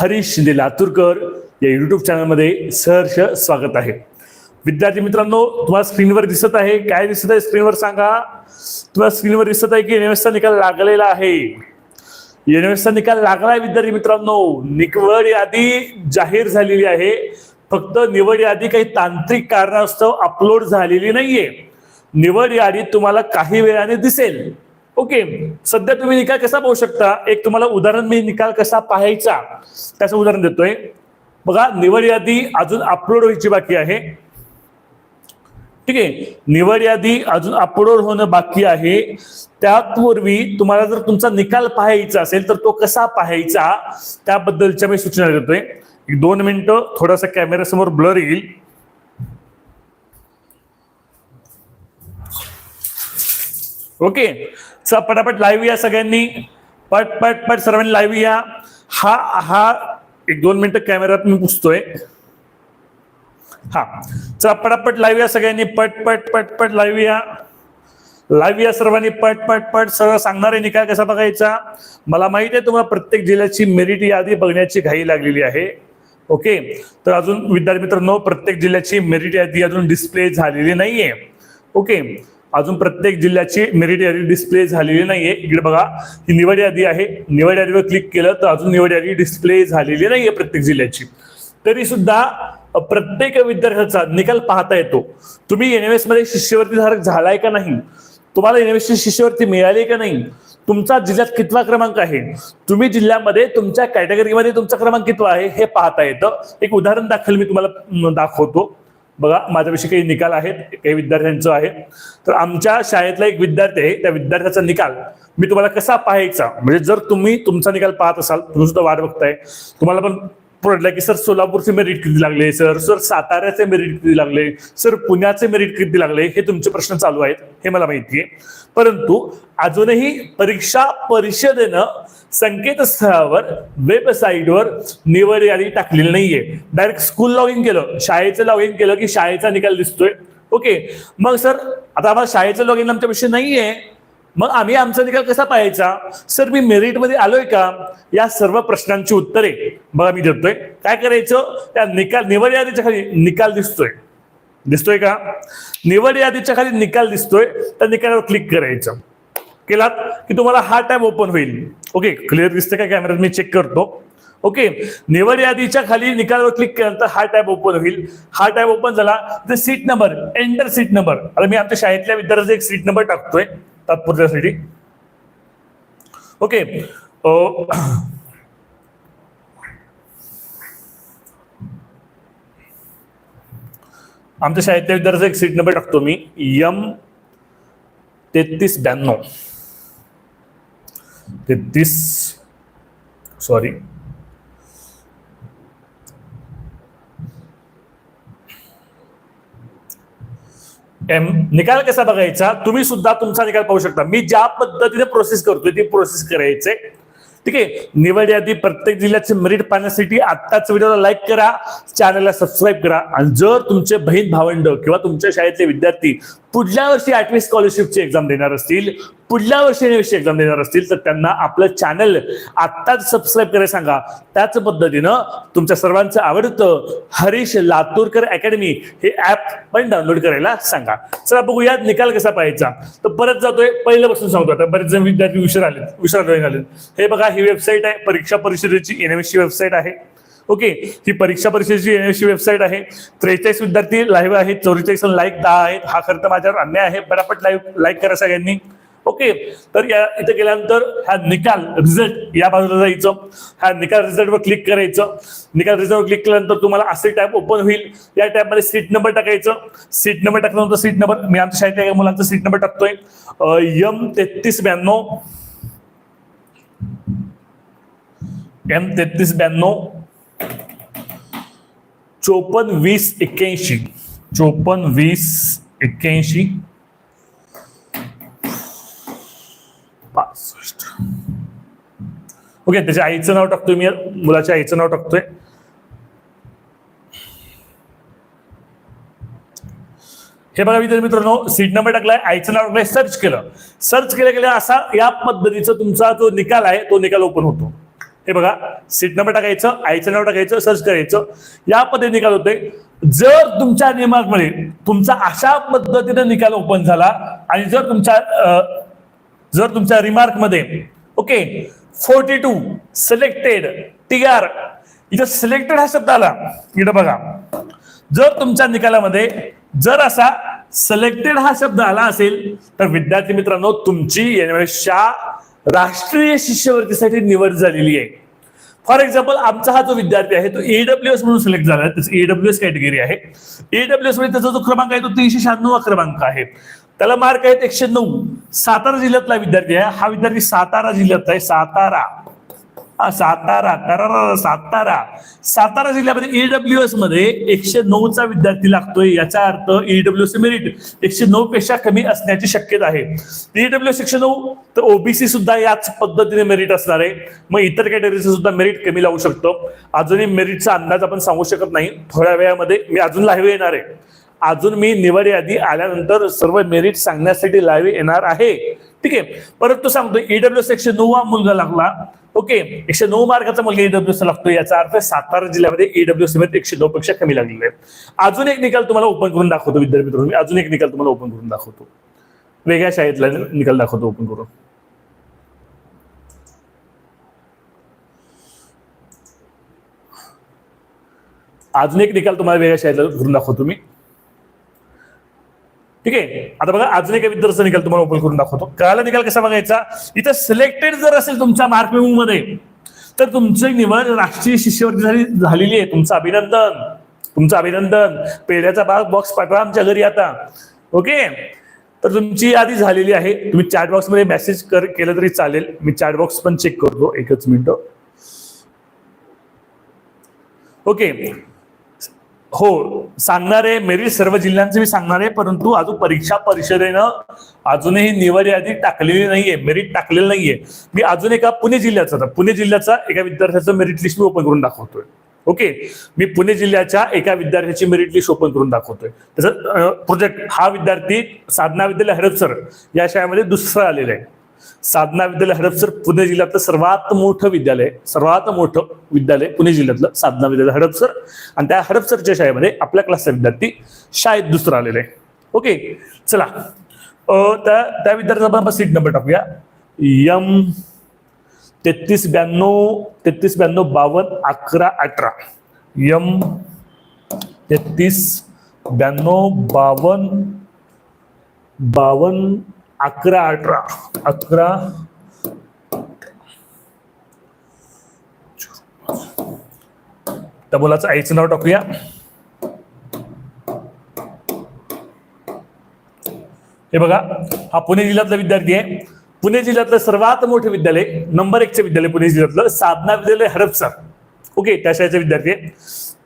हरीश शिंदे लातूरकर या युट्यूब चॅनलमध्ये सहर्ष स्वागत आहे. विद्यार्थी मित्रांनो तुम्हाला स्क्रीनवर दिसत आहे. काय दिसत आहे स्क्रीनवर सांगा. तुम्हाला स्क्रीनवर दिसत आहे की एनएमएसचा निकाल लागलेला आहे? एनएमएसचा निकाल लागलाय विद्यार्थी मित्रांनो. निवड यादी जाहीर झालेली आहे. फक्त निवड यादी काही तांत्रिक कारणास्तव अपलोड झालेली नाहीये. निवड यादी तुम्हाला काही वेळाने दिसेल. ओके सध्या तुम्ही निकाल कसा पाहू शकता? एक तुम्हाला उदाहरण मी निकाल कसा पाहायचा त्याचं उदाहरण देतोय. बघा निवड यादी अजून अपलोड व्हायची बाकी आहे. ठीक आहे निवड यादी अजून अपलोड होणं बाकी आहे. त्यापूर्वी तुम्हाला जर तुमचा निकाल पाहायचा असेल तर तो कसा पाहायचा? त्याबद्दलच्या मी सूचना देतोय. दोन मिनिटं थोडासा कॅमेऱ्यासमोर ब्लर येईल. ओके? चला पटापट लाईव्ह या सगळ्यांनी. पट पट पट सर्वांनी लाईव्ह या. हा हा एक दोन मिनिटं कॅमेऱ्यात मी पुसतोय. हा. चला पटापट लाईव्ह या सगळ्यांनी. पट पट पट पट लाईव्ह या. लाईव्ह या सर्वांनी पट पट पट सगळं सांगणारे निकाल कसा बघायचा? मला माहीत आहे तुम्हाला प्रत्येक जिल्ह्याची मेरिट यादी बघण्याची घाई लागलेली आहे. ओके? तर अजून विद्यार्थी मित्रांनो प्रत्येक जिल्ह्याची मेरिट यादी अजून डिस्प्ले झालेली नाहीये. ओके? अजून प्रत्येक जिल्ह्याची मेरिट यादी डिस्प्ले झालेली नाहीये. इकडे बघा ही निवड यादी आहे. निवड यादीवर क्लिक केलं तर अजून निवड यादी डिस्प्ले झालेली नाहीये प्रत्येक जिल्ह्याची. तरी सुद्धा प्रत्येक विद्यार्थ्याचा निकाल पाहता येतो. तुम्ही एनएमएसमध्ये शिष्यवृत्ती धारक झालाय का नाही? तुम्हाला एनएमएसची शिष्यवृत्ती मिळाली का नाही? तुमचा जिल्ह्यात कितवा क्रमांक आहे? तुम्ही जिल्ह्यामध्ये तुमच्या कॅटेगरीमध्ये तुमचा क्रमांक कितवा आहे? हे पाहता येतं. एक उदाहरण दाखल मी तुम्हाला दाखवतो. बघा माझ्याविषयी काही निकाल आहेत काही विद्यार्थ्यांचं आहे तर आमच्या शाळेतला एक विद्यार्थी आहे त्या विद्यार्थ्याचा निकाल मी तुम्हाला कसा पाहायचा? म्हणजे जर तुम्ही तुमचा निकाल पाहत असाल तुम्ही सुद्धा वाट बघताय. तुम्हाला पण पडलं की सर सोलापूरचे मेरिट किती लागले? सर सर साताऱ्याचे मेरिट किती लागले? सर पुण्याचे मेरिट किती लागले? हे तुमचे प्रश्न चालू आहेत हे मला माहिती आहे. परंतु अजूनही परीक्षा परिषदेनं संकेतस्थळावर वेबसाईटवर निवड यादी टाकलेली नाहीये. डायरेक्ट स्कूल लॉग इन केलं. शाळेचं लॉग इन केलं की शाळेचा निकाल दिसतोय. ओके मग सर आता आम्हाला शाळेचं लॉग इन आमच्या विषय नाहीये. मग आम्ही आमचा निकाल कसा पाहायचा? सर मी मेरिटमध्ये आलोय का? या सर्व प्रश्नांची उत्तरे बघा मी देतोय. काय करायचं? त्या निकाल निवड यादीच्या खाली निकाल दिसतोय. दिसतोय का? निवड यादीच्या खाली निकाल दिसतोय. त्या निकालावर क्लिक करायचं. केलात की तुम्हाला हा टॅब ओपन होईल. ओके क्लिअर दिसते का कॅमेऱ्यात मी चेक करतो. ओके निवड यादीच्या खाली निकालावर क्लिक केल्यानंतर हा टॅब ओपन होईल. हा टॅब ओपन झाला. तर seat number enter seat number आता मी आमच्या शाळेतल्या विद्यार्थ्याचा एक सीट नंबर टाकतोय तात्पुरत्यासाठी. ओके आमच्या शाळेतल्या विद्यार्थ्याचा एक सीट नंबर टाकतो मी. यम तेहतीस ब्याण्णव. तेहतीस सॉरी एम निकाल कसा बघायचा? तुम्ही सुद्धा तुमचा निकाल पाहू शकता. मी ज्या पद्धतीने प्रोसेस करतोय ती प्रोसेस करायचे. ठीक आहे? निवड यादी प्रत्येक जिल्ह्याचे मेरिट पाहण्यासाठी आत्ताच व्हिडिओला लाईक करा चॅनलला सबस्क्राईब करा. आणि जर तुमचे बहीण भावंड किंवा तुमच्या शाळेतले विद्यार्थी पुढल्या वर्षी आठवी स्कॉलरशिपची एक्झाम देणार असतील. पुढल्या वर्षी NVSC एक्झाम देणार असतील तर त्यांना आपलं चॅनल आत्ताच सबस्क्राईब करायला सांगा. त्याच पद्धतीनं तुमच्या सर्वांचं आवडतं हरीश लातूरकर अकॅडमी हे ऍप पण डाउनलोड करायला सांगा. चला बघूया निकाल कसा पाहायचा. तर परत जातोय. पहिल्यापासून सांगतो आता. बरेच जण विद्यार्थी विसर आले विसर आले हे बघा ही वेबसाईट आहे. परीक्षा परिषदेची एनएमएसची वेबसाईट आहे. ओके ही परीक्षा परिषदेची अशी वेबसाईट आहे त्रेचाळीस विद्यार्थी लाईव्ह आहेत चौवेचाळीस लाईक दहा आहेत हा खरं तर माझ्यावर अन्याय आहे पटापट लाईव्ह लाईक करा सगळ्यांनी. ओके तर या इथे गेल्यानंतर हा निकाल रिझल्ट या बाजूला जायचं. हा निकाल रिझल्टवर क्लिक करायचं. निकाल रिझल्टवर क्लिक केल्यानंतर तुम्हाला असे टॅप ओपन होईल. या टॅपमध्ये सीट नंबर टाकायचं. सीट नंबर टाकल्यानंतर सीट नंबर मी आमच्या शाळेत एका मुलांचा सीट नंबर टाकतोय. यम तेहतीस ब्याण्णव. एम तेहतीस ब्याण्णव. चोपन्न वीस एक्क्याऐंशी. चोपन्न वीस एक्क्याऐंशी. पासष्ट. ओके त्याच्या आईचं नाव टाकतोय मी. मुलाच्या आईचं नाव टाकतोय. हे बघा विद्यार्थी मित्रांनो सीट नंबर टाकलाय आईचं नाव टाकलंय सर्च केलं. सर्च केलं गेलं असा या पद्धतीचा तुमचा जो निकाल आहे तो निकाल ओपन होतो. हे बघा सीट नंबर टाकायचं आईचं नाव टाकायचं सर्च करायचं. या पद्धतीने निकाल होते जर तुमच्या नियमांमध्ये तुमचा अशा पद्धतीने निकाल ओपन झाला आणि जर तुमच्या जर तुमच्या रिमार्कमध्ये okay forty two selected T R इथं सिलेक्टेड हा शब्द आला. इथं बघा जर तुमच्या निकालामध्ये जर असा सिलेक्टेड हा शब्द आला असेल तर विद्यार्थी मित्रांनो तुमची शा राष्ट्रीय शिष्यवृत्तीसाठी निवड झालेली आहे. फॉर एक्झाम्पल आमचा हा जो विद्यार्थी आहे तो एडब्ल्यू एस म्हणून सिलेक्ट झाला. त्याची एडब्ल्यू एस कॅटेगरी आहे. एडब्ल्यू एसमध्ये त्याचा जो क्रमांक आहे तो तीनशे शहाण्णव क्रमांक आहे. त्याला मार्क आहेत एकशे नऊ. सातारा जिल्ह्यातला विद्यार्थी आहे. हा विद्यार्थी सातारा जिल्ह्यात आहे. सातारा. सातारा तरारा, सातारा. सातारा जिल्ह्यामध्ये ईडब्ल्यू एसमध्ये एकशे नऊचा विद्यार्थी लागतोय. याचा अर्थ ईडब्ल्यू सी मेरिट एकशे नऊ पेक्षा कमी असण्याची शक्यता आहे. ईडब्ल्यू एस एकशे नऊ तर ओबीसी सुद्धा याच पद्धतीने मेरिट असणार आहे. मग इतर कॅटेगरीचं सुद्धा मेरिट कमी लावू शकतो. अजूनही मेरिटचा अंदाज आपण सांगू शकत नाही. थोड्या वेळामध्ये मी अजून लाईव्ह येणार आहे. अजून मी निवड यादी आल्यानंतर सर्व मेरिट सांगण्यासाठी लाईव्ह येणार आहे. ठीक आहे. परंतु सांगतो ईडब्ल्यू एस एकशे नऊ हा मुलगा लागला. ओके एकशे नऊ मार्काचा मुलगा ईडब्ल्यू एस लागतो याचा अर्थ सातारा जिल्ह्यामध्ये ईडब्ल्यू सी मध्ये एकशे नऊ पेक्षा कमी लागलेले आहे. अजून एक निकाल तुम्हाला ओपन करून दाखवतो विद्यार्थी मित्रांनो. मी अजून एक निकाल तुम्हाला ओपन करून दाखवतो. वेगळ्या शाळेतला निकाल दाखवतो ओपन करून. अजून एक निकाल तुम्हाला वेगळ्या शाळेतला करून दाखवतो मी. ठीक आहे? आता बघा अजून एका विद्यार्थ्याचा निकाल तुम्हाला ओपन करून दाखवतो. कळाला निकाल कसा बघायचा? इथं सिलेक्टेड जर असेल तुमच्या मार्कमध्ये तर तुमची निवड राष्ट्रीय शिष्यवृत्ती झाली झालेली आहे. तुमचं अभिनंदन. तुमचं अभिनंदन. पेढ्याचा भाग बॉक्स पाठवा आमच्या घरी आता. ओके तर तुमची यादी झालेली आहे. तुम्ही चॅट बॉक्समध्ये मेसेज कर केलं तरी चालेल. मी चॅट बॉक्स पण चेक करतो. एकच मिनिट. ओके हो सांगणार आहे मेरिट सर्व जिल्ह्यांचं मी सांगणार आहे परंतु अजून परीक्षा परिषदेनं अजूनही निवड यादी टाकलेली नाहीये मेरिट टाकलेलं नाहीये. मी अजून एका पुणे जिल्ह्याचा पुणे जिल्ह्याचा एका विद्यार्थ्याचं मेरिट लिस्ट मी ओपन करून दाखवतोय. ओके मी पुणे जिल्ह्याच्या एका विद्यार्थ्याची मेरिट लिस्ट ओपन करून दाखवतोय. त्याचा प्रोजेक्ट हा विद्यार्थी साधना विद्यालय हडपसर या शाळेमध्ये दुसरा आलेला आहे. साधना विद्यालय हडपसर पुणे जिल्ह्यातलं सर्वात मोठं विद्यालय सर्वात मोठं विद्यालय पुणे जिल्ह्यातलं साधना विद्यालय हडपसर. आणि त्या हडपसरच्या शाळेमध्ये आपल्या क्लासचा विद्यार्थी शाळेत दुसरा आलेला आहे. ओके चला. त्या त्या विद्यार्थ्याचा आपण सीट नंबर टाकूया. यम तेहतीस ब्याण्णव तेहतीस ब्याण्णव बावन्न अकरा अठरा. यम तेहतीस ब्याण्णव बावन्न बावन्न अकरा अठरा. अकरा. त्या मुलाचं आईचं नाव टाकूया. हे बघा हा पुणे जिल्ह्यातला विद्यार्थी आहे. पुणे जिल्ह्यातलं सर्वात मोठं विद्यालय नंबर एकचे विद्यालय पुणे जिल्ह्यातलं साधना विद्यालय हडपसर ओके त्या शाळेचे विद्यार्थी आहे.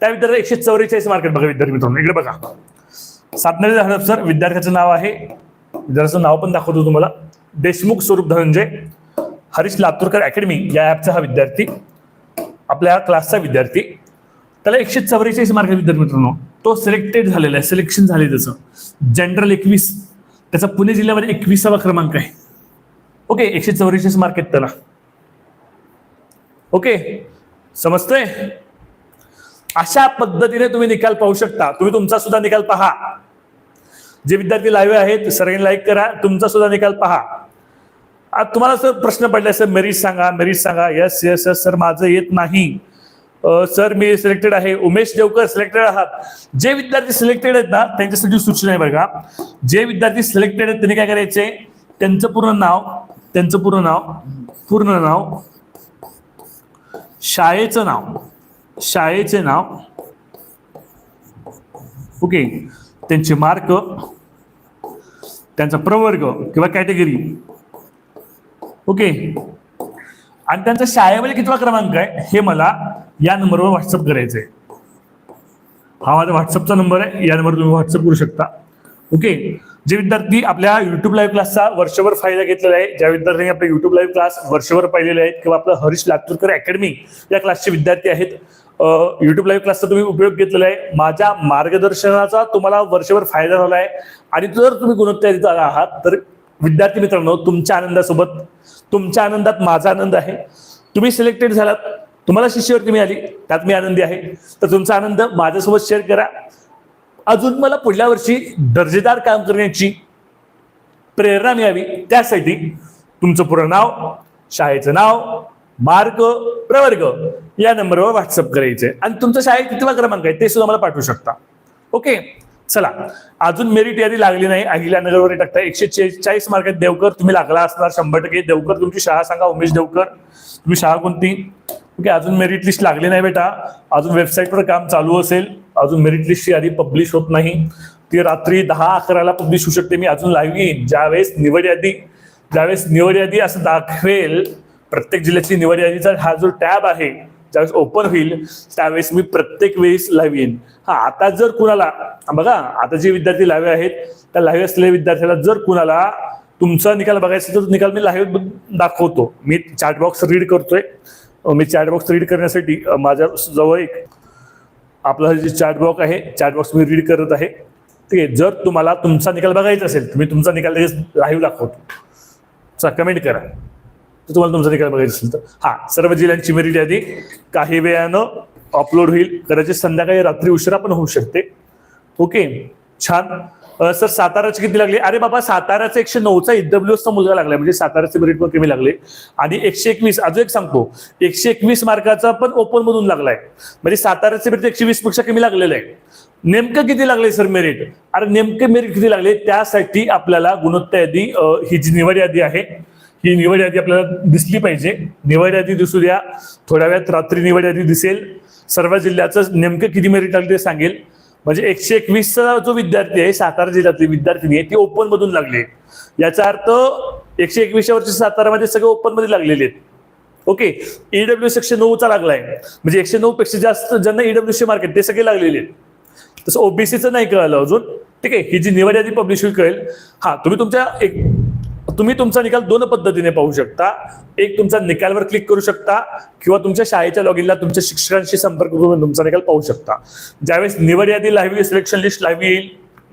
त्या विद्यार्थ्याला एकशे चौवेचाळीस मार्केट बघा विद्यार्थी मित्रांनो इकडे बघा. साधना विद्यालय हडपसर विद्यार्थ्याचं नाव आहे विद्यार्थ्याचं नाव पण दाखवतो तुम्हाला. देशमुख स्वरूप धनंजय हरीश लातूरकर अकॅडमी या ॲपचा हा विद्यार्थी आपल्या क्लासचा विद्यार्थी. त्याला एकशे चौवेचाळीस मार्क विद्यार्थी मित्रांनो. तो सिलेक्टेड झालेला आहे सिलेक्शन झाले त्याचं. जनरल एकवीस त्याचा पुणे जिल्ह्यामध्ये एकविसावा क्रमांक आहे. ओके एकशे चौवेचाळीस मार्क आहेत त्याला. ओके समजतंय? अशा पद्धतीने तुम्ही निकाल पाहू शकता. तुम्ही तुमचा सुद्धा निकाल पहा. जे विद्यार्थी लाईव्ह आहेत सगळ्यांनी लाईक करा. तुमचा सुद्धा निकाल पहा. आता तुम्हाला सर प्रश्न पडला सर मेरिट सांगा मेरिट सांगा. यस यस यस सर माझं येत नाही. सर मी सिलेक्टेड आहे. उमेश देवकर सिलेक्टेड आहात. जे विद्यार्थी सिलेक्टेड आहेत ना त्यांच्यासाठी सूचना आहे बघा जे विद्यार्थी सिलेक्टेड आहेत त्यांनी काय करायचे त्यांचं पूर्ण नाव त्यांचं पूर्ण नाव पूर्ण नाव शाळेचं नाव शाळेचे नाव. ओके त्यांचे मार्क त्यांचा प्रवर्ग किंवा कॅटेगरी ओके आणि त्यांचा शाळेमध्ये कितवा क्रमांक आहे हे मला या नंबरवर व्हॉट्सअप करायचं आहे. हा माझा व्हॉट्सअपचा नंबर आहे या नंबरवर तुम्ही व्हॉट्सअप करू शकता. ओके जे विद्यार्थी आपल्या युट्यूब लाईव्ह क्लासचा वर्षभर फायदा घेतलेला आहे ज्या विद्यार्थ्यांनी आपले युट्यूब लाईव्ह क्लास वर्षभर पाहिलेले आहेत किंवा आपलं हरीश लातूरकर अकॅडमी या क्लासचे विद्यार्थी आहेत युट्यूब लाईव्ह क्लासचा तुम्ही उपयोग घेतलेला आहे. माझ्या मार्गदर्शनाचा तुम्हाला वर्षभर फायदा झाला आहे. आणि जर तुम्ही गुणवत्तेत आहात तर विद्यार्थी मित्रांनो तुमच्या आनंदासोबत तुमच्या आनंदात माझा आनंद आहे. तुम्ही सिलेक्टेड झालात. तुम्हाला शिष्यवृत्ती मिळाली. त्यात मी आनंदी आहे. तर तुमचा आनंद माझ्यासोबत शेअर करा. अजून मला पुढल्या वर्षी दर्जेदार काम करण्याची प्रेरणा मिळावी. त्यासाठी तुमचं पूर्ण नाव शाळेचं नाव मार्क प्रवर्ग या नंबरवर व्हॉट्सअप करायचे. आणि तुमचं शाळेत कितवा क्रमांक आहे ते सुद्धा मला पाठवू शकता. ओके चला. अजून मेरिट यादी लागली नाही. अहिल्यानगरवर टाकता एकशे चाळीस मार्क आहेत. देवकर तुम्ही लागला असणार शंभर टक्के. देवकर तुमची शाळा सांगा. उमेश देवकर तुम्ही शाळा कोणती? ओके अजून मेरिट लिस्ट लागली नाही बेटा. अजून वेबसाईटवर काम चालू असेल. अजून मेरिट लिस्टची यादी पब्लिश होत नाही. ती रात्री दहा अकराला पब्लिश होऊ शकते. मी अजून लाईव्ह येईन. ज्यावेळेस निवड यादी ज्यावेळेस निवड यादी असं दाखवेल प्रत्येक जिल्ह्याची निवड यादीचा हा जो टॅब आहे ज्यावेळेस ओपन होईल त्यावेळेस मी प्रत्येक वेळेस लाईव्ह येईन. हा आता जर कुणाला बघा आता जे विद्यार्थी लावे आहेत त्या लाईव्ह असलेल्या विद्यार्थ्याला जर कुणाला तुमचा निकाल बघायचा तर निकाल मी लाईव्ह दाखवतो. मी चॅट बॉक्स रीड करतोय. मी चॅट बॉक्स रीड करण्यासाठी माझ्या जवळ एक आपला जे चॅट बॉक्स आहे चॅट बॉक्स मी रीड करत आहे. ठीक आहे जर तुम्हाला तुमचा निकाल बघायचा असेल तर मी तुमचा निकाल लगेच लाईव्ह दाखवतो. चा कमेंट करा. तर तुम्हाला तुमचा निकाल बघायचा असेल तर. हा सर्व जिल्ह्यांची मेरिट यादी. काही वेळानं अपलोड होईल. कदाचित संध्याकाळी रात्री उशिरा पण होऊ शकते. ओके छान. सर साताराची किती लागली? अरे बाबा साताराचा एकशे नऊचा ईडब्ल्यू चा मुलगा लागला म्हणजे साताराचे मेरिट पण कमी लागले. आणि एकशे एकवीस अजून एक सांगतो. एकशे एकवीस मार्काचा पण ओपन मधून लागलाय. म्हणजे साताराचे मेरिट एकशे वीसपेक्षा कमी लागलेलं आहे. नेमकं किती लागले सर मेरिट अरे नेमके मेरिट किती लागले? त्यासाठी आपल्याला गुणवत्ता यादी ही जी निवड यादी आहे. ही निवड यादी आपल्याला दिसली पाहिजे. निवड यादी दिसू द्या. थोड्या वेळात रात्री निवड यादी दिसेल. सर्व जिल्ह्याचं नेमकं किती मेरिट लागले ते सांगेल. म्हणजे एकशे एकवीसचा जो विद्यार्थी आहे सातारा जिल्ह्यातली विद्यार्थिनी आहे ती ओपन मधून लागली याचा अर्थ एकशे एकवीसच्या वर्षी सातारामध्ये सगळे ओपनमध्ये लागलेले आहेत. ओके ईडब्ल्यू एकशे नऊचा लागलाय. म्हणजे एकशे नऊ पेक्षा जास्त ज्यांना ईडब्ल्यू सी मार्केट ते सगळे लागलेले आहेत. तसं ओबीसीचं नाही कळलं अजून. ठीक आहे ही जी निवड यादी पब्लिश होईल कळेल. हा तुम्ही तुमच्या एक तुम्ही तुमचा निकाल दोन पद्धतीने पाहू शकता. एक तुमचा निकालवर क्लिक करू शकता किंवा तुमच्या शाळेच्या लॉगिनला तुमच्या शिक्षकांशी संपर्क करून तुमचा निकाल पाहू शकता. ज्यावेळेस निवड यादी लाईव्ह सिलेक्शन लिस्ट लाईव्ह येईल.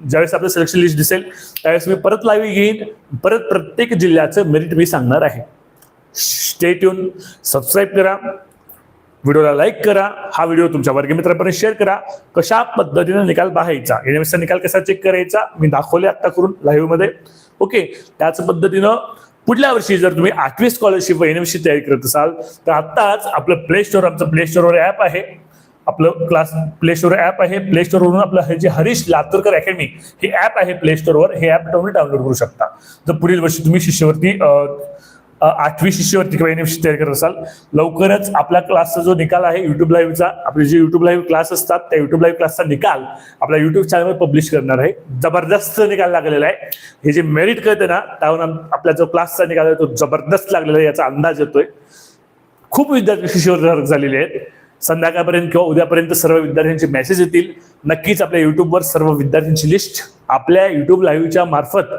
ज्यावेळेस आपलं सिलेक्शन लिस्ट दिसेल त्यावेळेस मी परत लाईव्ह घेईन. परत प्रत्येक जिल्ह्याचं मेरिट मी सांगणार आहे. स्टेट येऊन सबस्क्राईब करा. व्हिडिओला लाईक करा. हा व्हिडिओ तुमच्या वर्गमित्रांपर्यंत शेअर करा. कशा पद्धतीने निकाल पाहायचा? एनएमएसचा निकाल कसा चेक करायचा? मी दाखवले आत्ता करून लाईव्हमध्ये. ओके त्याच पद्धतीनं पुढल्या वर्षी जर तुम्ही आठवी स्कॉलरशिप एनएमसी तयारी करत असाल तर आत्ताच आपलं प्ले स्टोर आमचं प्ले स्टोअरवर ॲप आहे. आपलं क्लास प्ले स्टोर ॲप आहे. प्ले स्टोअरवरून आपलं हे जे हरीश लातूरकर अकॅडमी हे ॲप आहे प्ले स्टोअरवर हे ॲप तुम्ही डाउनलोड करू शकता. जर पुढील वर्षी तुम्ही शिष्यवृत्ती आठवी शिष्यवृत्ती किंवा एनएफसी तयार करत असाल लवकरच आपल्या क्लासचा जो निकाल आहे युट्यूब लाईव्हचा आपले जे युट्यूब लाईव्ह क्लास असतात त्या युट्यूब लाईव्ह क्लासचा निकाल आपल्या युट्यूब चॅनलवर पब्लिश करणार आहे. जबरदस्त निकाल लागलेला आहे. हे जे मेरिट कळते ना त्यावरून आपला जो क्लासचा निकाल आहे तो जबरदस्त लागलेला आहे याचा अंदाज येतोय. खूप विद्यार्थी शिष्यवृत्ती झालेले आहेत. संध्याकाळपर्यंत किंवा उद्यापर्यंत सर्व विद्यार्थ्यांचे मेसेज येतील. नक्कीच आपल्या युट्यूबवर सर्व विद्यार्थ्यांची लिस्ट आपल्या युट्यूब लाईव्हच्या मार्फत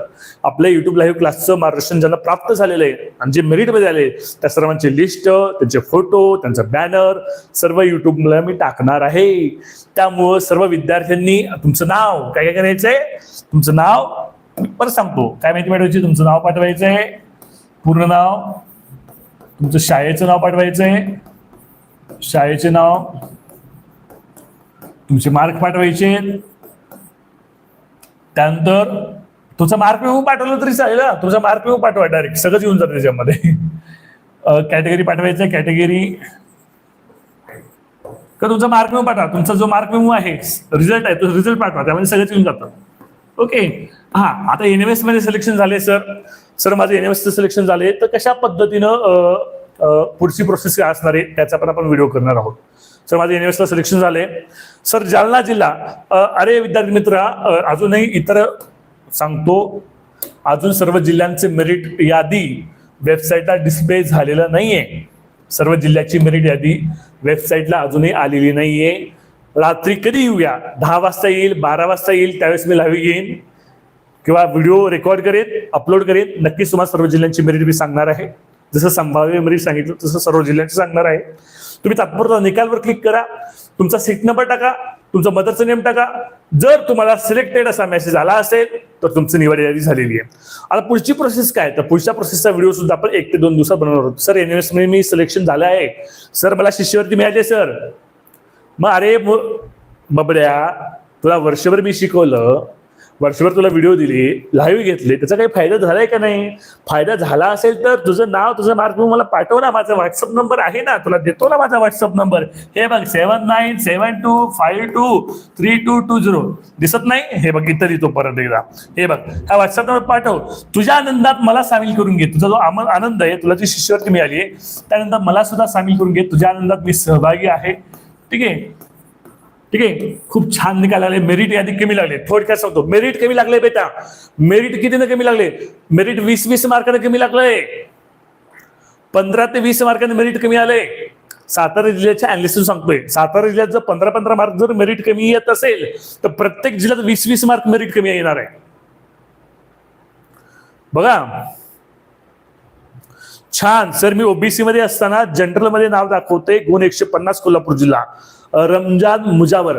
आपल्या युट्यूब लाईव्ह क्लासचं मार्गदर्शन ज्यांना प्राप्त झालेलं आहे आणि जे मेरिटमध्ये आले त्या सर्वांची लिस्ट त्यांचे फोटो त्यांचा बॅनर सर्व युट्यूबला मी टाकणार आहे. त्यामुळं सर्व विद्यार्थ्यांनी तुमचं नाव काय काय करायचंय? तुमचं नाव परत सांगतो काय माहिती मिळवायची तुमचं नाव पाठवायचं आहे पूर्ण नाव? तुमचं शाळेचं नाव पाठवायचं आहे शाळेचे नाव तुमचे मार्क पाठवायचे. त्यानंतर तुझा मार्क मेमो पाठवलं तरी चालेल तुझा मार्क मेमो पाठवा डायरेक्ट सगळंच येऊन जातं त्याच्यामध्ये. कॅटेगरी पाठवायचं कॅटेगरी का तुमचा मार्क मेमो पाठवा. तुमचा जो मार्क मेमो आहे रिझल्ट आहे तो रिझल्ट पाठवा. त्यामध्ये सगळंच येऊन जातं. ओके हा आता एनएमएसमध्ये सिलेक्शन झाले सर सर माझं एनएमएसचं सिलेक्शन झाले तर कशा पद्धतीनं पुढची प्रोसेस काय असणार आहे त्याचा पण आपण व्हिडिओ करणार आहोत. सर माझं युनिव्हर्सिटीला सिलेक्शन झाले सर जालना जिल्हा अरे विद्यार्थी मित्रा अजूनही इतर सांगतो अजून सर्व जिल्ह्यांचे मेरिट यादी वेबसाईटला डिस्प्ले झालेलं नाहीये. सर्व जिल्ह्याची मेरिट यादी वेबसाईटला अजूनही आलेली नाहीये. रात्री कधी येऊया? दहा वाजता येईल बारा वाजता येईल त्यावेळेस मी लावी येईन. किंवा व्हिडिओ रेकॉर्ड करेन अपलोड करेन. नक्कीच तुम्हाला सर्व जिल्ह्यांची मेरिट मी सांगणार आहे. जसं संभाव्य मेरिट सांगितलं तसं सर्व जिल्ह्यांचे सांगणार आहे. तुम्ही तात्पुरता निकालवर क्लिक करा. तुमचा सीट नंबर टाका. तुमचं मदरचं नेम टाका. जर तुम्हाला सिलेक्टेड असा मेसेज आला असेल तर तुमची निवड यादी झालेली आहे. आता पुढची प्रोसेस काय? तर पुढच्या प्रोसेसचा व्हिडिओ सुद्धा आपण एक ते दोन दिवसात बनवणार आहोत. सर एनएसमध्ये मी सिलेक्शन झालं आहे. सर मला शिष्यवृत्ती मिळाली आहे सर मग अरे बबड्या तुला वर्षभर मी शिकवलं. वर्षभर तुला व्हिडिओ दिली लाईव्ह घेतले त्याचा काही फायदा झालाय का नाही? फायदा झाला असेल तर तुझं नाव तुझं मार्क मला पाठव ना. माझा व्हॉट्सअप नंबर आहे ना. तुला देतो ना माझा व्हॉट्सअप नंबर हे बघ seven nine seven two five two three two two zero दिसत नाही? हे बघ इथं देतो परत एकदा. हे बघ हा व्हॉट्सअप नंबर पाठव. तुझ्या आनंदात मला सामील करून घे. तुझा जो आनंद आहे तुला जी शिष्यवृत्ती मिळाली आहे त्यानंतर मला सुद्धा सामील करून घे. तुझ्या आनंदात मी सहभागी आहे. ठीक आहे? ठीक आहे? खूप छान निकाल लागले. मेरिट यादी कमी लागले. थोडक्यात सांगतो. मेरिट कमी लागले बेटा. मेरिट कितीने कमी लागले? मेरिट वीस वीस मार्काने कमी लागलंय. पंधरा ते वीस मार्काने मेरिट कमी आले सातारा जिल्ह्याच्या अनालिसिस सांगतोय. सातारा जिल्ह्यात जर पंधरा पंधरा मार्क जर मेरिट कमी येत असेल तर प्रत्येक जिल्ह्यात वीस वीस मार्क मेरिट कमी येणार आहे. बघा. छान. सर मी ओबीसी मध्ये असताना जनरलमध्ये नाव दाखवते गुण एकशे पन्नास कोल्हापूर जिल्हा. रमजान मुजावर.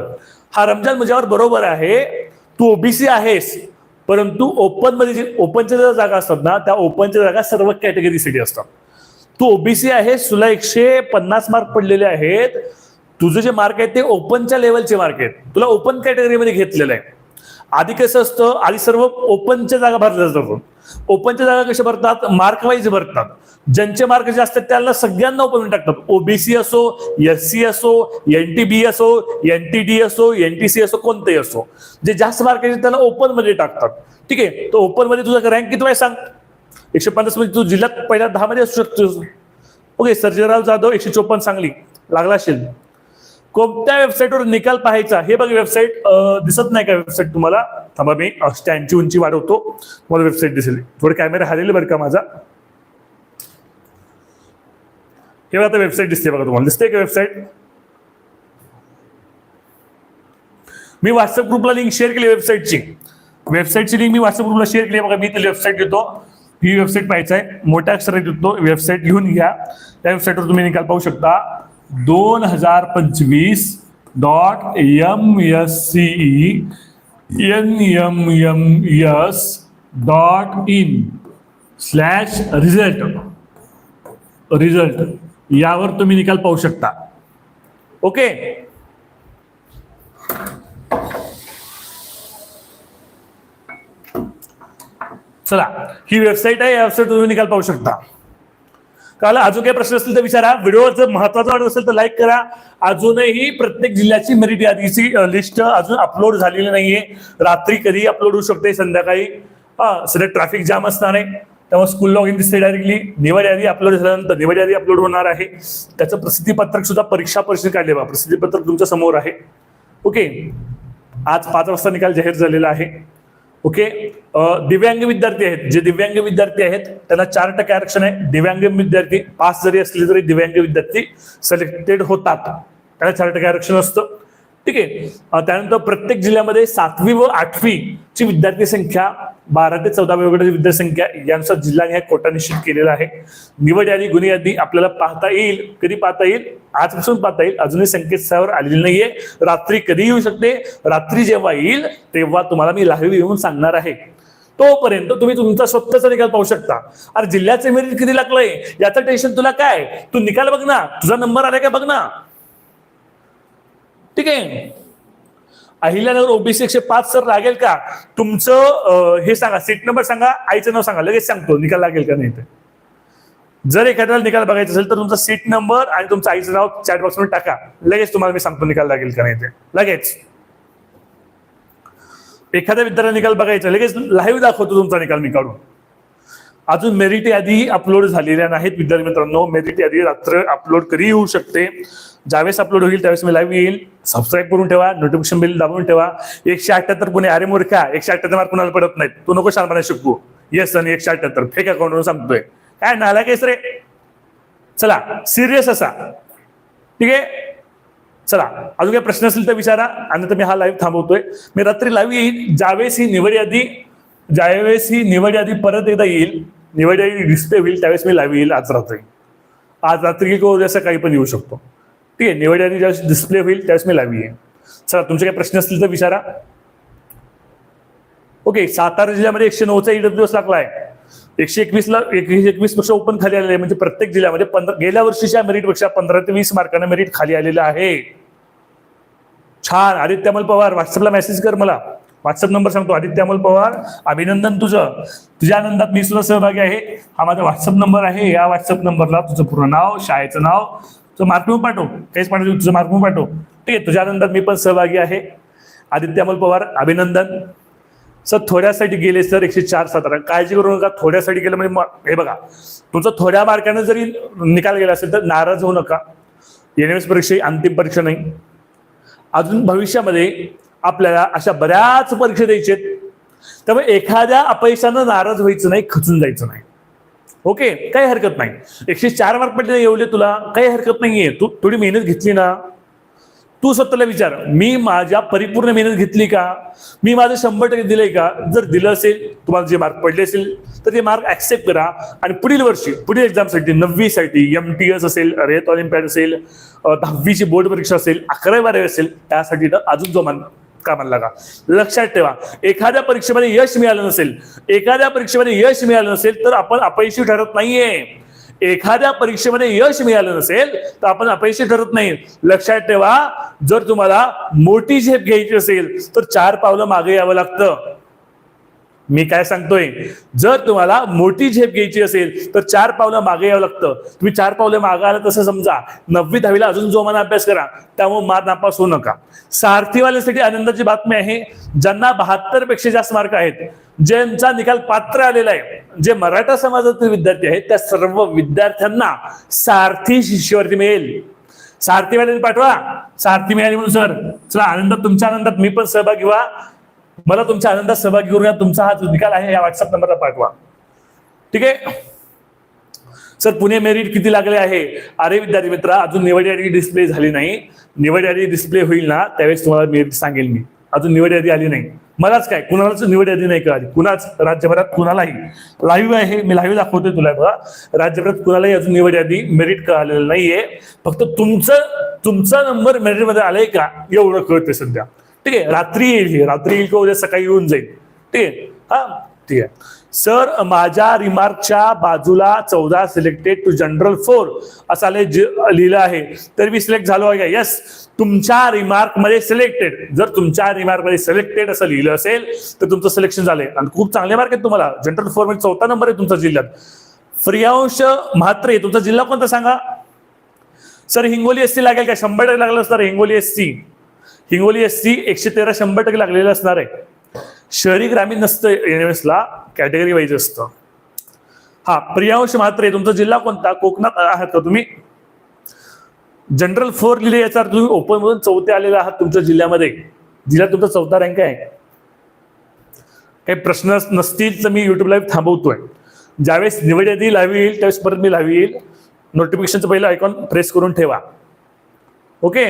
हा रमजान मुजावर बरोबर आहे. तू ओबीसी आहेस परंतु ओपनमध्ये जे ओपनच्या ज्या जागा असतात ना त्या ओपनच्या जागा सर्व कॅटेगरीसाठी असतात. तू ओबीसी आहेस तुला एकशे पन्नास मार्क पडलेले आहेत. तुझे जे मार्क आहेत ते ओपनच्या लेवलचे मार्क आहेत. तुला ओपन कॅटेगरीमध्ये घेतलेलं आहे. आधी कसं असतं आधी सर्व ओपनच्या जागा भरल्या जातात. ओपनच्या जागा कशा भरतात? मार्क वाईज भरतात. ज्यांचे मार्क जे असतात त्यांना सगळ्यांना ओपन टाकतात. ओबीसी असो एस सी असो एन टी बी असो एन टी डी असो एन टी सी असो कोणतेही असो. जे जास्त मार्क आहेत त्यांना ओपनमध्ये टाकतात. ठीक आहे? तर ओपनमध्ये तुझा रँक किती आहे सांग? एकशे पन्नासमध्ये तू जिल्ह्यात पहिल्या दहा मध्ये असू शकतोस. ओके सर्जेराव जाधव एकशे चोपन्न सांगली. लागला असेल. कोणत्या वेबसाईटवर निकाल पाहायचा? हे बघ वेबसाईट दिसत नाही का वेबसाईट तुम्हाला? थांबा मी स्टँडची उंची वाढवतो. तुम्हाला वेबसाईट दिसेल. थोडे कॅमेरा हलेले बरं का माझा? हे आता वेबसाईट दिसते बघा तुम्हाला. दिसते का वेबसाईट मी व्हॉट्सअप ग्रुपला लिंक शेअर केली वेबसाईटची वेबसाईटची लिंक मी व्हॉट्सअप ग्रुपला शेअर केली. बघा मी ती वेबसाईट देतो ही वेबसाईट पाहायचं आहे. मोठ्या अक्षरात देतो वेबसाईट घेऊन घ्या. त्या वेबसाईटवर तुम्ही निकाल पाहू शकता. दोन हजार पंचवीस dot M S C N M M S dot in slash result result यावर तुम्ही निकाल पाहू शकता. ओके? चला ही वेबसाईट आहे या वेबसाईट तुम्ही निकाल पाहू शकता. काल अजून काही प्रश्न असतील तर विचारा. व्हिडिओ जर महत्त्वाचा वाटत असेल तर लाईक करा. अजूनही प्रत्येक जिल्ह्याची मेरिट यादीची लिस्ट अजून अपलोड झालेली नाहीये. रात्री कधी अपलोड होऊ शकते संध्याकाळी. सध्या ट्रॅफिक जाम असणार आहे. त्यामुळे स्कूल लॉग इन दिसते डायरेक्टली निवड यादी अपलोड झाल्यानंतर निवड यादी अपलोड होणार आहे. त्याचं प्रसिद्धीपत्रक सुद्धा परीक्षा परिषद काढले बा. प्रसिद्धीपत्रक तुमच्यासमोर आहे. ओके आज पाच वाजता निकाल जाहीर झालेला आहे. ओके दिव्यांग विद्यार्थी आहेत. जे दिव्यांग विद्यार्थी आहेत त्यांना चार टक्के आरक्षण आहे. दिव्यांग विद्यार्थी पास जरी असले तरी दिव्यांग विद्यार्थी सिलेक्टेड होतात. त्यांना चार टक्के आरक्षण असतं. ठीक आहे? त्यानंतर प्रत्येक जिल्ह्यामध्ये सातवी व आठवी ची विद्यार्थी संख्या बारा ते चौदा वेगवेगळ्या विद्यार्थी संख्या यांचा जिल्हा ह्या कोटा निश्चित केलेला आहे. निवड यादी गुन्हे यादी आपल्याला पाहता येईल. कधी पाहता येईल? आजपासून पाहता येईल. अजूनही संकेतस्थळावर आलेली नाहीये. रात्री कधी येऊ शकते. रात्री जेव्हा येईल तेव्हा तुम्हाला मी लाईव्ह येऊन सांगणार आहे. तोपर्यंत तुम्ही तुमचा स्वतःचा निकाल पाहू शकता. अरे जिल्ह्याचे मेरिट किती लागलंय? याचं टेन्शन तुला काय? तू निकाल बघ ना. तुझा नंबर आलाय का? बघ ना. ठीक आहे? अहिल्यानगर ओबीसी एकशे पाच सर लागेल का? तुमचं हे सांगा सीट नंबर सांगा आईचं नाव सांगा लगेच सांगतो निकाल लागेल का नाही ते. जर एखाद्याला निकाल बघायचा असेल तर तुमचा सीट नंबर आणि तुमचं आईचं नाव चॅट बॉक्समध्ये टाका. लगेच तुम्हाला मी सांगतो निकाल लागेल का नाही ते. लगेच. एखाद्या विद्यार्थ्याला निकाल बघायचा लगेच लाईव्ह दाखवतो तुमचा निकाल मी काढून. अजून मेरिट यादी अपलोड झालेल्या नाहीत विद्यार्थी मित्रांनो. मेरिट यादी रात्र अपलोड कधी येऊ शकते? ज्यावेळेस अपलोड होईल त्यावेळेस मी लाईव्ह येईल. सबस्क्राईब करून ठेवा नोटिफिकेशन बिल दाबून ठेवा. एकशे अठ्याहत्तर पुणे अरे मूर्खा एकशे अठ्याहत्तर मार्क कुणाला पडत नाहीत? तू नको शानपणा शिकू येस आणि एकशे अठ्याहत्तर. फेक अकाउंटवरून सांगतोय. काय नाला केस रे? चला सिरियस असा. ठीक आहे? चला अजून काही प्रश्न असेल तर विचारा. आणि तर मी हा लाईव्ह थांबवतोय. मी रात्री लाईव्ह येईल ज्यावेळेस ही निवड यादी ज्यावेळेस ही निवड यादी परत एकदा येईल निवड डिस्प्ले होईल त्यावेळेस मी लाईव्ह येईल आज रात्री. आज रात्री किंवा उद्या सकाळी पण येऊ शकतो. ठीक आहे निवड ज्यावेळेस डिस्प्ले होईल त्यावेळेस मी लाईव्ह येईल चला तुमचे काही प्रश्न असतील तर विचारा. ओके सातारा जिल्ह्यामध्ये एकशे नऊचा ईडब्ल्यू एस लागलाय. एकशे एकवीसला एकशे एकवीसपेक्षा ओपन खाली आलेले आहे. म्हणजे प्रत्येक जिल्ह्यामध्ये पंधरा गेल्या वर्षीच्या मेरिटपेक्षा पंधरा ते वीस मार्कांना मेरिट खाली आलेलं आहे. छान आदित्य अमल पवार व्हॉट्सअपला मेसेज कर मला. व्हॉट्सअप नंबर सांगतो आदित्य अमल पवार अभिनंदन तुझं. तुझ्या आनंदात मी सुद्धा सहभागी आहे. हा माझा व्हॉट्सअप नंबर आहे. या व्हॉट्सअप नंबरला तुझं पूर्ण नाव शाळेचं नाव तुझं मार्क पाठव. काहीच पाठव तुझं मार्क पाठव. ठीक आहे तुझ्या आनंदात मी पण सहभागी आहे. आदित्य अमल पवार अभिनंदन. सर थोड्यासाठी गेले सर एकशे चार सतरा काळजी करू नका थोड्यासाठी गेलं म्हणजे हे बघा. तुमचं थोड्या मार्कानं जरी निकाल गेला असेल तर नाराज होऊ नका. एन एम एस परीक्षा ही अंतिम परीक्षा नाही. अजून भविष्यामध्ये आपल्याला अशा बऱ्याच परीक्षा द्यायच्या आहेत. त्यामुळे एखाद्या अपयशानं नाराज व्हायचं नाही खचून जायचं नाही. ओके? काही हरकत नाही. एकशे चार मार्क पडले एवढे तुला. काही हरकत नाहीये. तू थोडी मेहनत घेतली ना. तू स्वतःला विचार मी माझ्या परिपूर्ण मेहनत घेतली का? मी माझं शंभर टक्के दिलंय का? जर दिलं असेल तुम्हाला जे मार्क पडले असेल तर ते मार्क ऍक्सेप्ट करा. आणि पुढील वर्षी पुढील एक्झामसाठी नववीसाठी एम टी एस असेल रेत ऑलिम्पियाड असेल दहावीची बोर्ड परीक्षा असेल अकरावी बारावी असेल त्यासाठी तर अजून जो मान कामाला लागा. लक्षात ठेवा एखाद्या परीक्षेमध्ये यश मिळालं नसेल एखाद्या परीक्षेमध्ये यश मिळालं नसेल तर आपण अपयशी ठरत नाहीये. एखाद्या परीक्षेमध्ये यश मिळालं नसेल तर आपण अपयशी ठरत नाही. लक्षात ठेवा जर तुम्हाला मोठी झेप घ्यायची असेल तर चार पावलं मागे यावं लागतं. मी काय सांगतोय? जर तुम्हाला मोठी झेप घ्यायची असेल तर चार पावलं मागे यावं लागतं. तुम्ही चार पावलं मागे आलं तसं समजा नववी दहावीला अजून जोमाने अभ्यास करा त्यामुळे मार नापास होऊ नका. सारथीवाल्यासाठी आनंदाची बातमी आहे ज्यांना बहात्तरपेक्षा जास्त मार्क आहेत ज्यांचा निकाल पात्र आलेला आहे जे मराठा समाजातील विद्यार्थी आहेत त्या सर्व विद्यार्थ्यांना सारथी शिष्यवृत्ती मिळेल. सारथीवाल्याने पाठवा. सारथी मिळाली म्हणून सर. चला आनंदात तुमच्या आनंदात मी पण सहभागी व्हा. मला तुमच्या आनंदात सहभागी करून तुमचा हा जो निकाल आहे या व्हॉट्सअप नंबरला पाठवा. ठीक आहे? सर पुणे मेरिट किती लागले आहे? अरे विद्यार्थी मित्र अजून निवड यादी डिस्प्ले झाली नाही. निवड यादी डिस्प्ले होईल ना त्यावेळेस तुम्हाला मेरिट सांगेल मी. अजून निवड यादी आली नाही. मलाच काय कुणालाच निवड यादी नाही कळाली. कुणाच? राज्यभरात कुणालाही. लाईव्ह आहे मी लाईव्ह दाखवतोय तुला बघा. राज्यभरात कुणालाही अजून निवड यादी मेरिट कळालेलं नाहीये. फक्त तुमचं तुमचा नंबर मेरिटमध्ये आलाय का? एवढं कळतंय सध्या. ठीक आहे रात्री येईल रात्री येईल किंवा उद्या सकाळी येऊन जाईल. ठीक आहे हा? ठीक आहे. सर माझ्या रिमार्कच्या बाजूला चौदा सिलेक्टेड टू जनरल फोर असं आलंय लिहिलं आहे. तर मी सिलेक्ट झालो आहे का? येस तुमच्या रिमार्कमध्ये सिलेक्टेड. जर तुमच्या रिमार्कमध्ये सिलेक्टेड असं लिहिलं असेल तर तुमचं सिलेक्शन झालंय. आणि खूप चांगले मार्क आहेत तुम्हाला. जनरल फोरमध्ये चौथा नंबर आहे तुमच्या जिल्ह्यात. फ्रियांश म्हात्रे तुमचा जिल्हा कोणता सांगा? सर हिंगोली एस सी लागेल का? शंभर टक्के लागलं sir Hingoli S C. Hingoli S C एकशे तेरा शंभर टक्के लागलेलं असणार आहे. शहरी ग्रामीण नसतं एनएमएसला कॅटेगरी वाईज असतं. हा प्रियांश म्हात्रे तुमचा जिल्हा कोणता? कोकणात आहात का तुम्ही? जनरल फोर लिहिले याचा अर्थ तुम्ही ओपन मधून चौथे आलेले आहात तुमच्या जिल्ह्यामध्ये. जिल्ह्यात तुमचा चौथा रँक आहे. काही प्रश्न नसतील तर मी युट्यूब लाईव्ह थांबवतोय. ज्यावेळेस निवड यादी लावी येईल त्यावेळेस परत मी लावी येईल. नोटिफिकेशनचं पहिलं आयकॉन प्रेस करून ठेवा. ओके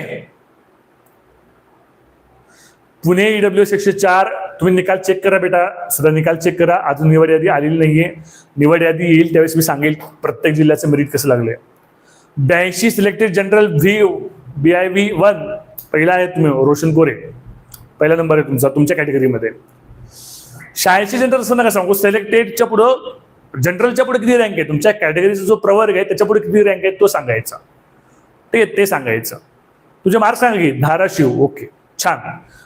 पुणे ईडब्ल्यू एकशे चार तुम्ही निकाल चेक करा बेटा. सध्या निकाल चेक करा. अजून निवड यादी आलेली नाहीये. निवड यादी येईल त्यावेळेस मी सांगेल प्रत्येक जिल्ह्याचं मेरिट कसं लागलंय. ब्याऐंशी selected general V B I V one पहिला आहे तुम्ही रोशन कोरे. पहिला नंबर आहे तुमचा तुमच्या कॅटेगरीमध्ये शहाऐंशी जनरल असं नका सांगू सिलेक्टेडच्या पुढं जनरलच्या पुढे किती रँक आहे? तुमच्या कॅटेगरीचा जो प्रवर्ग आहे त्याच्या पुढे किती रँक आहे तो सांगायचा. ते ते सांगायचं. तुझे मार्क सांगा की धाराशिव ओके छान.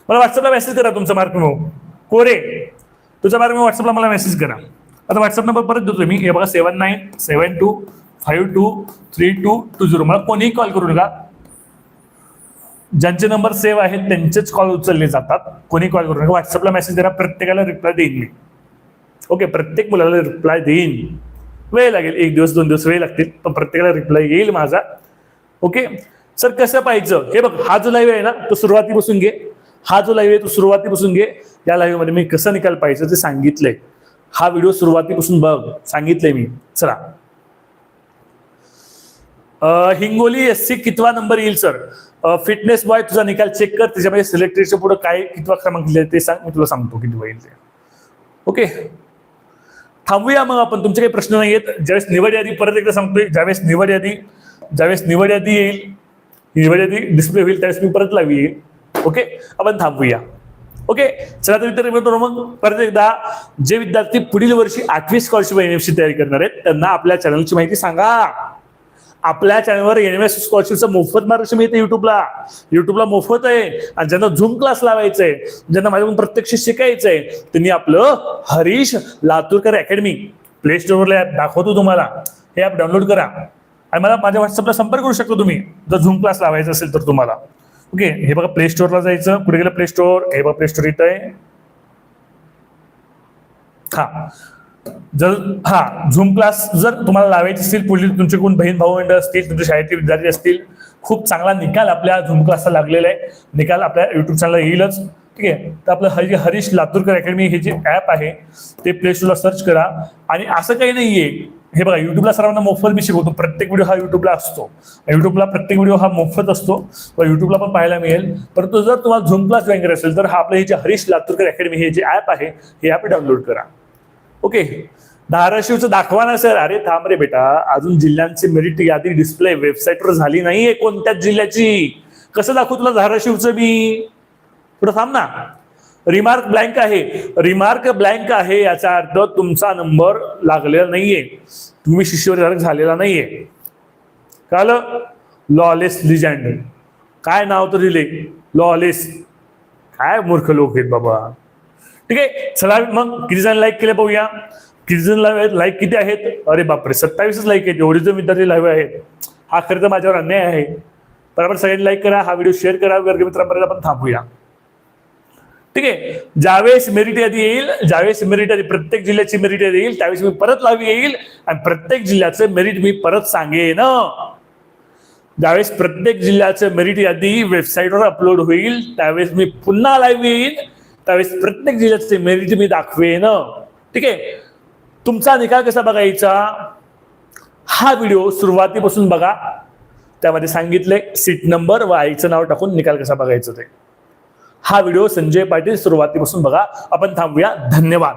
मला व्हॉट्सअपला मेसेज करा तुमचा मार्क मग कोरे तुझा मार्क व्हॉट्सअपला मला मेसेज करा. आता व्हॉट्सअप नंबर परत देतो मी. हे बघा seven nine seven two five two three two two zero मला कोणीही कॉल करू नका. ज्यांचे नंबर सेव्ह आहेत त्यांचेच कॉल उचलले जातात. कोणी कॉल करू नका. व्हॉट्सअपला मेसेज करा प्रत्येकाला रिप्लाय देईन मी. ओके प्रत्येक मुलाला रिप्लाय देईन. वेळ लागेल. एक दिवस दोन दिवस वेळ लागतील. पण प्रत्येकाला रिप्लाय येईल माझा. ओके सर कसं पाहिजे हे बघ हा जो लाईव्ह आहे ना तो सुरुवातीपासून घे. हा जो लाईव्ह आहे तो सुरुवातीपासून घे. या लाईव्हमध्ये मी कसं निकाल पाहिजे ते सांगितलंय. हा व्हिडिओ सुरुवातीपासून बघ सांगितलंय मी. चला. हिंगोली एस सी कितवा नंबर येईल सर फिटनेस बॉय तुझा निकाल चेक कर. त्याच्यामध्ये सिलेक्टेडच्या पुढे काय कितवा क्रमांक दिले ते सांग. मी तुला सांगतो किती येईल ते. ओके थांबूया मग आपण. तुमचे काही प्रश्न नाही आहेत ज्यावेळेस निवड यादी परत एकदा सांगतोय. ज्यावेळेस निवड यादी ज्यावेळेस निवड यादी येईल निवड म्हणजे ती डिस्प्ले होईल त्यावेळेस मी परत लावी येईल ओके आपण थांबूया. ओके चला तर मित्र मित्रांनो मग परत एकदा जे विद्यार्थी पुढील वर्षी आठवी स्कॉलरशिप एनएमसी तयारी करणार आहेत त्यांना आपल्या चॅनलची माहिती सांगा. आपल्या चॅनलवर एनएमएस स्कॉलरशिपचं मोफत मार्गदर्शन मिळते युट्यूबला युट्यूबला मोफत आहे. आणि ज्यांना झूम क्लास लावायचंय ज्यांना माझ्याकडून प्रत्यक्ष शिकायचंय त्यांनी आपलं हरीश लातूरकर अकॅडमी प्ले स्टोअरला ॲप दाखवतो तुम्हाला. हे ॲप डाउनलोड करा. आणि मला माझ्या व्हॉट्सअपला संपर्क करू शकतो तुम्ही. जर झूम क्लास लावायचा असेल तर तुम्हाला. ओके हे बघा प्ले स्टोअरला जायचं. कुठे गेलं? प्ले स्टोअर हे बघा प्ले स्टोअर इथं आहे. हा. जर हा झूम क्लास जर तुम्हाला लावायचे असतील पुढील तुमचे कोण बहीण भाऊ मंडळ असतील तुमच्या शाळेतील विद्यार्थी असतील खूप चांगला निकाल आपल्या झूम क्लासला लागलेला आहे. निकाल आपल्या युट्यूब चॅनलला येईलच. ठीक आहे? तर आपलं हरी हरीश लातूरकर अकॅडमी हे जे ॲप आहे ते प्ले स्टोरला सर्च करा. आणि असं काही नाहीये हे बघा युट्यूबला सर्वांना मोफत मी शिकवतो. प्रत्येक व्हिडिओ हा युट्यूबला असतो. युट्यूबला प्रत्येक व्हिडिओ हा मोफत असतो. युट्यूबला पण पाहायला मिळेल. परंतु जर तुम्हाला झूम क्लास जॉईन करायचं असेल तर हा आपलं हे जे हरीश लातूरकर अकॅडमी हे जे ॲप आहे हे ॲप डाउनलोड करा. ओके धाराशिवचं दाखवा ना सर अरे थांब रे बेटा. अजून जिल्ह्यांची मेरिट यादी डिस्प्ले वेबसाईटवर झाली नाहीये कोणत्याच जिल्ह्याची. कसं दाखवू तुला धाराशिवचं मी? पुढे थांब ना. रिमार्क ब्लँक आहे. रिमार्क ब्लँक आहे याचा अर्थ तुमचा नंबर लागलेला नाहीये. तुम्ही शिष्यवर्धारक झालेला नाहीये. कळलं लॉलेस लिजँड काय नाव तर दिले लॉलेस काय मूर्ख लोक आहेत बाबा. ठीक आहे चला मग किती जण लाईक केले पाहूया. किती जण लाईक किती आहेत? अरे बापरे सत्तावीसच लाईक आहेत. एवढे जण विद्यार्थी लाईव्ह आहेत. हा खरं तर माझ्यावर अन्याय आहे. बरोबर सगळ्यांनी लाईक करा. हा व्हिडिओ शेअर करा. वर्गमित्रांपर्यंत आपण थांबूया. ठीक आहे? ज्यावेळेस मेरिट यादी येईल ज्यावेळेस मेरिट यादी प्रत्येक जिल्ह्याची मेरिट यादी येईल त्यावेळेस मी परत लावी येईल आणि प्रत्येक जिल्ह्याचं मेरिट मी परत सांगेन. ज्यावेळेस प्रत्येक जिल्ह्याचं मेरिट यादी वेबसाईटवर अपलोड होईल त्यावेळेस मी पुन्हा लाईव्ह येईल त्यावेळेस प्रत्येक जिल्ह्याचे मेरिट मी दाखवेन. ठीक आहे? तुमचा निकाल कसा बघायचा? हा व्हिडिओ सुरुवातीपासून बघा. त्यामध्ये सांगितले सीट नंबर व आईचं नाव टाकून निकाल कसा बघायचं ते. हा व्हिडिओ संजय पाटील सुरुवातीपासून बघा. आपण थांबूया. धन्यवाद.